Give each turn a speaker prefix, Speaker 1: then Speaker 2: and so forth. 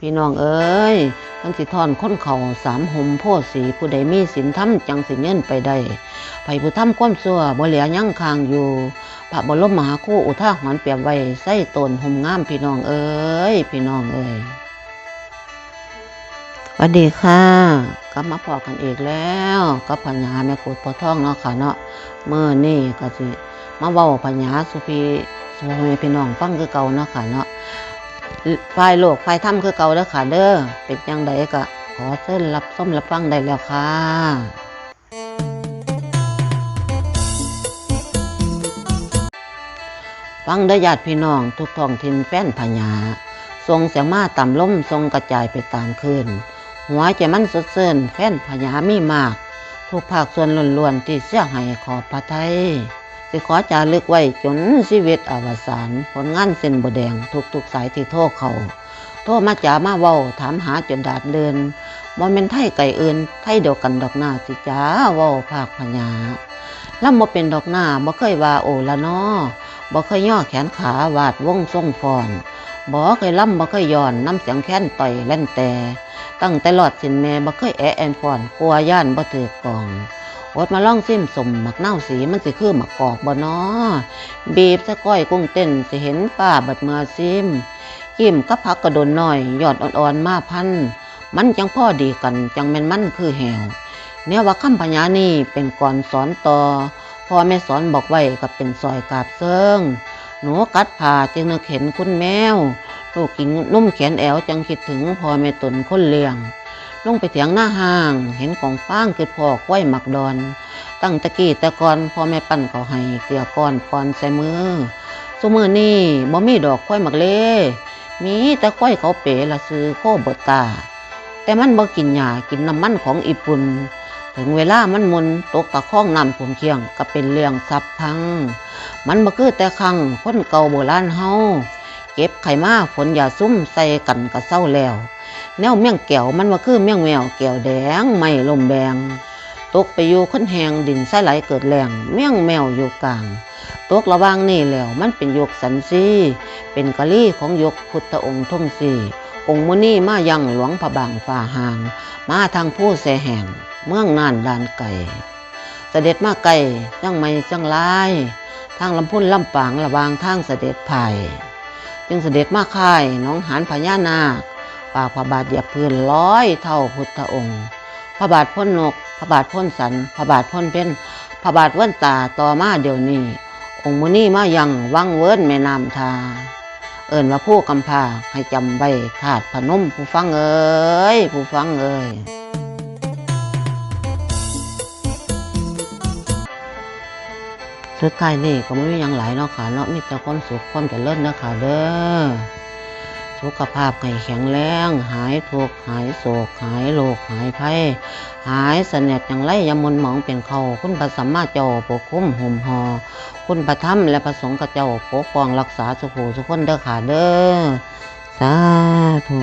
Speaker 1: พี่น้องเอ้ยมันสิทอนค้นเขาสามหมโพสีผู้ใดมีศีลธรรมจังสิเงินไปได้ไผผู้ทำความชั่วบ่เหลือยั่งคางอยู่ พระบรมมหาคู่อุท่าหอนเปรียบไว้ใส่ตนห่มงามพี่น้องเอ้ยพี่น้องเอ้ยสวัสดีค่ะกลับมาพอกันอีกแล้วกับปัญาแม่กูดปอท่องเนาะค่ะเนาะเมื่อนี่ก็สิมาเว้าปัญาสุพีสุภีพี่น้องฟังคือเก่าเนาะค่ะเนาะ ฝ่ายโลกฝ่ายถ้ำคือเก่าเด้อค่ะเด้อเป็นจังใดก็ขอเชิญรับส้มรับฟังได้แล้วค่ะฟังได้ญาติพี่น้องทุกท้องถิ่นแฟนพญาทรงเสียงมาต่ำล้มทรงกระจายไปตามคืนหัวใจมันสดเซินแฟนพญามีมาก ทุกภาคส่วนล้วนๆที่เสียหายขอบพระไทย สิขอจารึกไว้จนชีวิตอวสานผลงานเส้นบแดงทุกๆสายที่โทษเขา โทษมาจ๋ามาเว้าถามหาจนดาดเดินบ่แม่นไทยไก่อื่นไทยเดียวกันดอกหน้าสิจ้าเว้าภาคพญาแลำบ่เป็นดอกหน้าบ่เคยว่าโอละนอบ่เคยย่อแขนขาวาดวงทรงฟอนบ่เคยล่ำบ่เคยย่อนน้ำเสียงแค้นต่อยเล่นแต่ ตั้งแต่หลอดสินแม่บ่เคยแอะแอนฟอนกลัวย่านบ่ถือกอง อดมาล่องซิมสมหมักเน่าสีมันสิคือหมักกอกบ่นอบีบสะก้อยกุ้งเต้นสิเห็นป้าบัดเมื่อซิมกิมกับผักกระโดนน้อยยอดอ่อนๆมาพัน มันจังพ่อดีกันจังแม่นมันคือแหวเนี่ยว่าคำพญานี่เป็นก่อนสอนต่อพ่อแม่สอนบอกไว้ก็เป็นซอยกาบเซิงหนูกัดผ่าจึงนึกเห็นคุณแมวลูกกินนุ่มแขนแอวจังคิดถึงพ่อแม่ตนคนเลี้ยง ลงไปเถียงหน้าห้าง เห็นของฟางคือพ่อก้อยหมักดอน ตั้งตะกี้ต่ก่อนพ่อแม่ปั้นเขาให้เกลือก้อนปอนใส่มือสมือนี่บ่มีดอกก้อยหมักเล่มีแต่ก้อยเขาเป๋ละซื้อโคเบตา แต่มันบ่กินหญ้ากินน้ำมันของอีปุ่นถึงเวลามันมุนตกตะข้องน้ำผมเคียงก็เป็นเรื่องสับพัง มันบ่คือแต่ครั้งคนเก่าโบราณเฮาเก็บไข่มาฝนอย่าซุ่มใส่กันก็เศร้าแล้ว แนวเมี่ยงแก้วมันบ่คือเมี่ยงแมวแก้วแดงไม่ลมแบงตกไปอยู่คนแหงดินใส่ไหลเกิดแรงเมี่ยงแมวอยู่กลางตกระว่างนี่แล้วมันเป็นยกสันซีเป็นกะลี่ของยกพุทธองค์ทุ่งสีองค์มุนีมายังหลวงพระบางฝ่าหาง มาทางผู้แสแห่ง เมืองน่านดานไก่เสด็จมาไก่จังไม่จังลายทางลำพุ่นลำปางระวางทางเสด็จไผ่จึงเสด็จมาค่ายน้องหานพญานาค ปากพระบาทเหยียบพื้นร้อยเท่าพุทธองค์ พระบาทพ้นนก พระบาทพ้นสัน พระบาทพ้นเป็นพระบาทเว้นตาต่อมาเดี๋ยวนี้ องค์มุนีมายังวังเวิ้นแม่น้ำทา เอิ่นว่าผู้กำพาให้จำไว้ถาดพนมผู้ฟังเอ้ยผู้ฟังเอ้ยสุดท้ายนี่ก็ไม่มีหยังหลายเนาะค่ะเนาะมีแต่ความสุขความเจริญเนาะค่ะเด้อ สุขภาพให้แข็งแรง หายทุกข์หายโศก หายโรคหายภัย หายเสนียดอย่างไรยามนหมองเป็นเขาคุณพระสัมมาเจ้าปกคุ้มห่มหอคุณพระธรรมและพระสงฆ์กับเจ้าปกป้องรักษาสุขสุขคนเด้อขาเด้อสาธุ